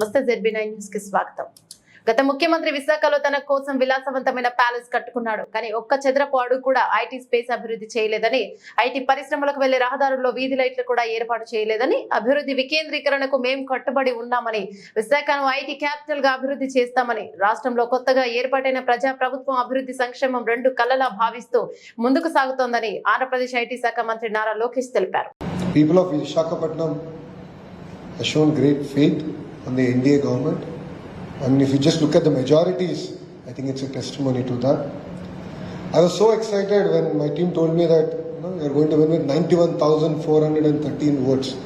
నమస్తే ZB nine న్యూస్కి స్వాగతం. గత ముఖ్యమంత్రి విశాఖలో తన కోసం విలాసవంతమైన ప్యాలెస్ కట్టుకున్నాడు. కానీ ఒక్క చదరపు అడుగు కూడా ఐటీ స్పేస్ అభివృద్ధి చేయలేదని ఐటీ పరిశ్రమలకు వెళ్ళే రహదారుల్లో వీధి లైట్లు కూడా ఏర్పాటు చేయలేదని అభివృద్ధి వికేంద్రీకరణకు మేము కట్టుబడి ఉన్నామని విశాఖను ఐటీ క్యాపిటల్గా అభివృద్ధి చేస్తామని రాష్ట్రంలో కొత్తగా ఏర్పాటైన ప్రజా ప్రభుత్వం అభివృద్ధి సంక్షేమం రెండు కళ్ళలా భావిస్తూ ముందుకు సాగుతోందని ఆంధ్రప్రదేశ్ ఐటీ శాఖ మంత్రి నారా లోకేష్ తెలిపారు. People of Visakhapatnam have shown great faith. On the NDA government. And if you just look at the majorities, I think it's a testimony to that. I was so excited when my team told me that you know, you're going to win with 91,413 votes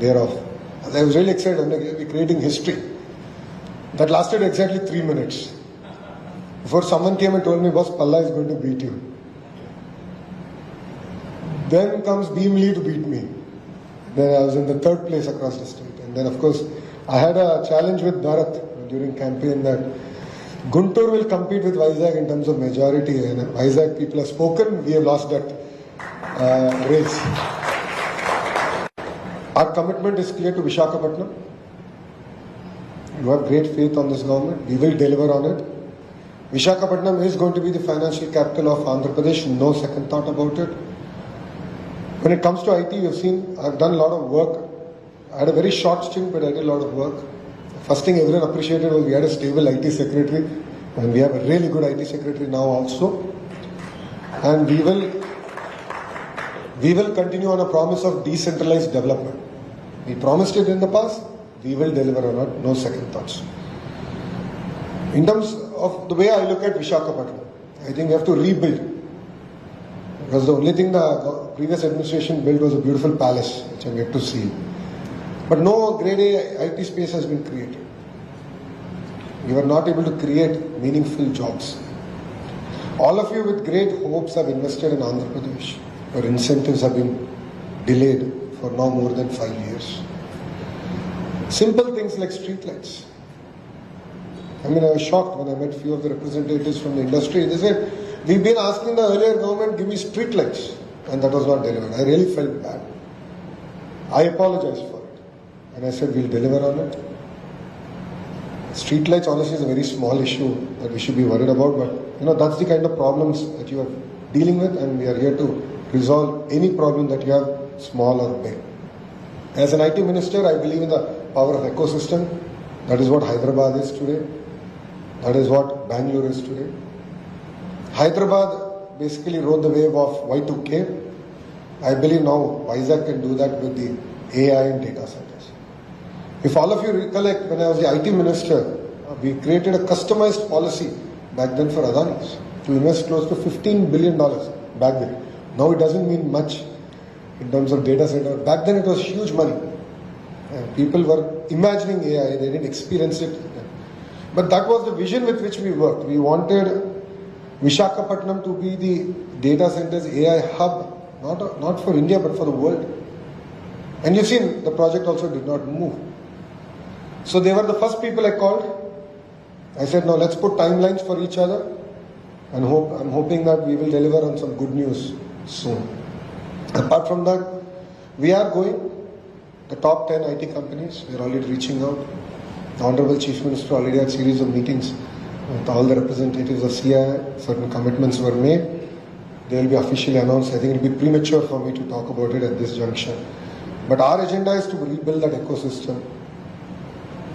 thereof. And I was really excited. I'm like, creating history. That lasted exactly three minutes. Before someone came and told me, boss, Palla is going to beat you. Then comes Beam Lee to beat me. Then I was in the third place across the state. And then, of course, I had a challenge with Bharat during campaign that Guntur will compete with Vizag in terms of majority. And Vizag people have spoken. We have lost that uh, race. Our commitment is clear to Vishakhapatnam. You have great faith on this government. We will deliver on it. Vishakhapatnam is going to be the financial capital of Andhra Pradesh. No second thought about it. When it comes to IT, you've seen I've done a lot of work. I had a very short stint, but I did a lot of work. First thing everyone appreciated was we had a stable IT secretary, and we have a really good IT secretary now also. And we will we will continue on a promise of decentralized development. We promised it in the past. We will deliver on it. No second thoughts. In terms of the way I look at Vishakhapatnam, I think we have to rebuild. Because the only thing the previous administration built was a beautiful palace, which I'm yet to see. But no grade A IT space has been created. We were not able to create meaningful jobs. All of you with great hopes have invested in Andhra Pradesh. Your incentives have been delayed for now more than five years. Simple things like streetlights. I mean, I was shocked when I met few of the representatives from the industry. They said, We've been asking the earlier government, give me streetlights, and that was not delivered. I really felt bad. I apologized for. And I said, we'll deliver on it. Street lights, honestly, is a very small issue that we should be worried about, but you know, that's the kind of problems that you are dealing with, and we are here to resolve any problem that you have, small or big. As an IT minister, I believe in the power of ecosystem. That is what Hyderabad is today. That is what Bangalore is today. Hyderabad basically rode the wave of Y2K. I believe now Vizag can do that with the AI and data centers. If all of you recollect, when I was the IT minister, we created a customized policy back then for Adanis to invest close to $15 billion back then. Now it doesn't mean much in terms of data center. Back then it was huge money. And people were imagining AI, they didn't experience it. But that was the vision with which we worked. We wanted Vishakhapatnam to be the data centers AI hub, not, not for India but for the world. And you've seen the project also did not move. So they were the first people I called. I said, now let's put timelines for each other and hope, I'm hoping that we will deliver on some good news soon. Apart from that, we are going, the top 10 IT companies, we're already reaching out. The Honorable Chief Minister already had a series of meetings with all the representatives of CI. Certain commitments were made. They will be officially announced. I think it will be premature for me to talk about it at this juncture. But our agenda is to rebuild that ecosystem